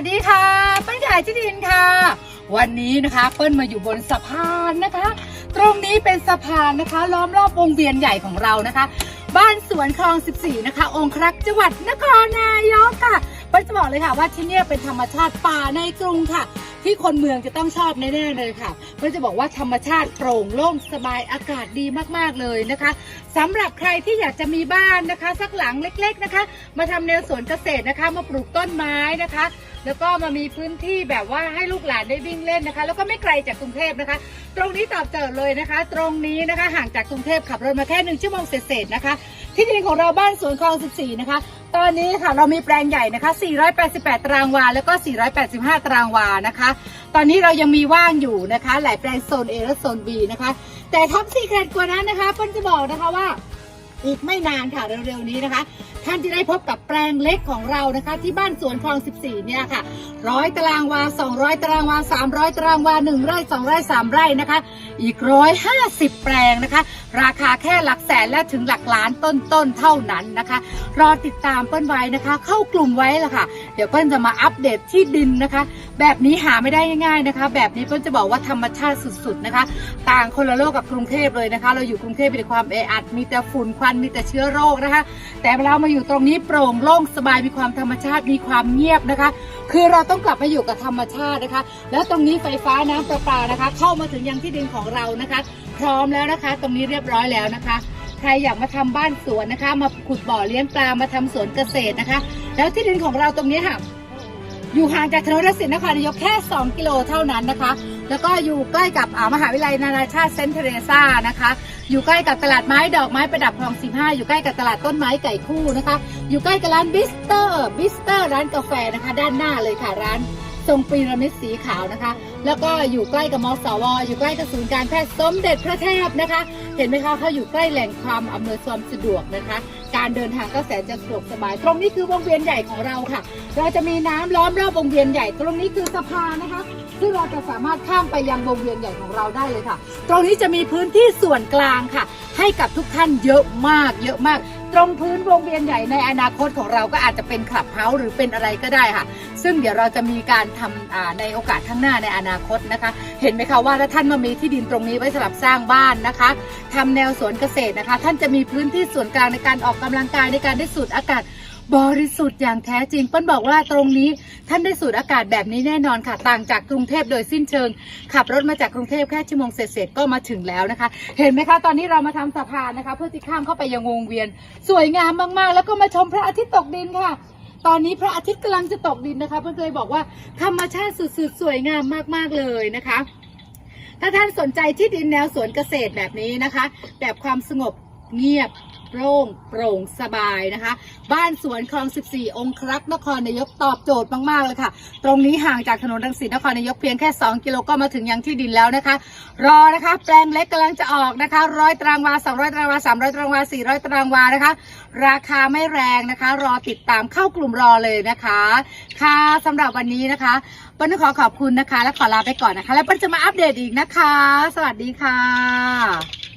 วัสดีค่ะ เปิ้ลขายที่ดินค่ะ วันนี้นะคะเปิ้ลมาอยู่บนสะพานนะคะ ตรงนี้เป็นสะพานนะคะ ล้อมรอบวงเวียนใหญ่ของเรานะคะ บ้านสวนคลอง 14 นะคะ องครักษ์จังหวัดนครนายกค่ะเปิ้ลจะบอกเลยค่ะว่าที่เนี่ยเป็นธรรมชาติป่าในกรุงค่ะ ที่คนเมืองจะต้องชอบแน่ๆเลยค่ะเปิ้ลจะบอกว่าธรรมชาติโปร่งโล่งสบายอากาศดีมากๆเลยนะคะสำหรับใครที่อยากจะมีบ้านนะคะ สักหลังเล็ก ๆนะคะ มาทำแนวสวนเกษตรนะคะ มาปลูกต้นไม้นะคะ แล้วก็มามีพื้นที่แบบว่าให้ลูกหลานได้วิ่งเล่นนะคะ แล้วก็ไม่ไกลจากกรุงเทพนะคะ ตรงนี้ตอบโจทย์เลยนะคะ ตรงนี้นะคะห่างจากกรุงเทพขับรถมาแค่หนึ่งชั่วโมงเศษๆนะคะ ที่ดินของเราบ้านสวนคลอง 14 นะคะ ตอนนี้ค่ะเรามีแปลงใหญ่นะคะ 488 ตารางวา แล้วก็ 485 ตารางวานะคะ ตอนนี้เรายังมีว่างอยู่นะคะ หลายแปลงโซน A และโซน B นะคะ แต่ท็อปซีเครตกว่านั้นนะคะเพิ่นจะบอกนะคะว่า อีกไม่นานค่ะเร็วๆนี้นะคะ ท่านจะได้พบกับแปลงเล็กของเรานะคะ ที่บ้านสวนคลอง 14 เนี่ยค่ะร้อยตารางวา 200 ตารางวา 300 ตารางวา 1 ไร่ 2 ไร่ 3 ไร่นะคะ อีก 150 แปลงนะคะ ราคาแค่หลักแสนและถึงหลักล้านต้นๆเท่านั้นนะคะ รอติดตามเปิ้ลไว้นะคะ เข้ากลุ่มไว้ละค่ะ เดี๋ยวเปิ้ลจะมาอัปเดตที่ดินนะคะ แบบนี้หาไม่ได้ง่ายๆนะคะ แบบนี้เปิ้ลจะบอกว่าธรรมชาติสุดๆนะคะ ต่างคนละโลกกับกรุงเทพเลยนะคะ เราอยู่กรุงเทพมีแต่ความแออัดมีแต่ฝุ่นควันมีแต่เชื้อโรคนะคะ แต่เรามาอยู่ตรงนี้โปร่งโล่งสบายมีความธรรมชาติมีความเงียบนะคะ คือเราต้องกลับมาอยู่กับธรรมชาตินะคะ แล้วตรงนี้ไฟฟ้าน้ำประปานะคะ เข้ามาถึงยังที่ดินของเรานะคะ พร้อมแล้วนะคะ ตรงนี้เรียบร้อยแล้วนะคะใครอยากมาทำบ้านสวนนะคะ มาขุดบ่อเลี้ยงปลามาทำสวนเกษตรนะคะ แล้วที่ดินของเราตรงนี้ค่ะ อยู่ห่างจากถนนรังสิตนครนายกแค่ 2 กิโลเท่านั้นนะคะ แล้วก็อยู่ใกล้กับมหาวิทยาลัยนานาชาติเซนต์เทเรซานะคะ อยู่ใกล้กับตลาดไม้ดอกไม้ประดับคลอง15 อยู่ใกล้กับตลาดต้นไม้ไก่คู่นะคะ อยู่ใกล้กับร้านบิสเตอร์บิสเตอร์ร้านกาแฟนะคะ ด้านหน้าเลยค่ะร้านทรงปีระมิดสีขาวนะคะ แล้วก็อยู่ใกล้กับมสว อยู่ใกล้กับศูนย์การแพทย์สมเด็จพระเทพนะคะ เห็นไหมคะเขาอยู่ใกล้แหล่งความอำนวยความสะดวกนะคะ การเดินทางก็แสนจะสะดวกสบาย ตรงนี้คือวงเวียนใหญ่ของเราค่ะ เราจะมีน้ำล้อมรอบวงเวียนใหญ่ ตรงนี้คือสะพานนะคะ ซึ่งเราจะสามารถข้ามไปยังวงเวียนใหญ่ของเราได้เลยค่ะ ตรงนี้จะมีพื้นที่ส่วนกลางค่ะ ให้กับทุกท่านเยอะมากเยอะมาก ตรงพื้นวงเวียนใหญ่ในอนาคตของเราก็อาจจะเป็นคลับเฮาส์หรือเป็นอะไรก็ได้ค่ะ ซึ่งเดี๋ยวเราจะมีการทำในโอกาสข้างหน้าในอนาคตนะคะ เห็นไหมคะว่าถ้าท่านมามีที่ดินตรงนี้ไว้สำหรับสร้างบ้านนะคะทำแนวสวนเกษตรนะคะ ท่านจะมีพื้นที่ส่วนกลางในการออกกำลังกายในการได้สูดอากาศ บริสุทธิ์อย่างแท้จริงเปิ้ลบอกว่าตรงนี้ท่านได้สูดอากาศแบบนี้แน่นอนค่ะ ต่างจากกรุงเทพโดยสิ้นเชิง ขับรถมาจากกรุงเทพแค่ชั่วโมงเศษๆก็มาถึงแล้วนะคะ เห็นไหมคะ ตอนนี้เรามาทำสะพานนะคะ เพื่อที่ข้ามเข้าไปยังวงเวียน สวยงามมากๆ แล้วก็มาชมพระอาทิตย์ตกดินค่ะตอนนี้พระอาทิตย์กำลังจะตกดินนะคะเพื่อนเคยบอกว่าธรรมชาติสุดๆ สวยงามมากๆเลยนะคะ ถ้าท่านสนใจที่ดินแนวสวนเกษตรแบบนี้นะคะ แบบความสงบเงียบ โปร่งโปร่งสบายนะคะ บ้านสวนคลอง 14 องครักษ์นครนายกตอบโจทย์มาก ๆ เลยค่ะ ตรงนี้ห่างจากถนนรังสิตนครนายกเพียงแค่ 2 กิโลก็มาถึงยังที่ดินแล้วนะคะ รอนะคะ แปลงเล็กกำลังจะออกนะคะร้อยตารางวา 200 ตารางวา 300 ตารางวา 400 ตารางวานะคะ ราคาไม่แรงนะคะ รอติดตามเข้ากลุ่มรอเลยนะคะ ค่ะสำหรับวันนี้นะคะเปิ้ลขอขอบคุณนะคะ และขอลาไปก่อนนะคะ แล้วเปิ้ลจะมาอัปเดตอีกนะคะ สวัสดีค่ะ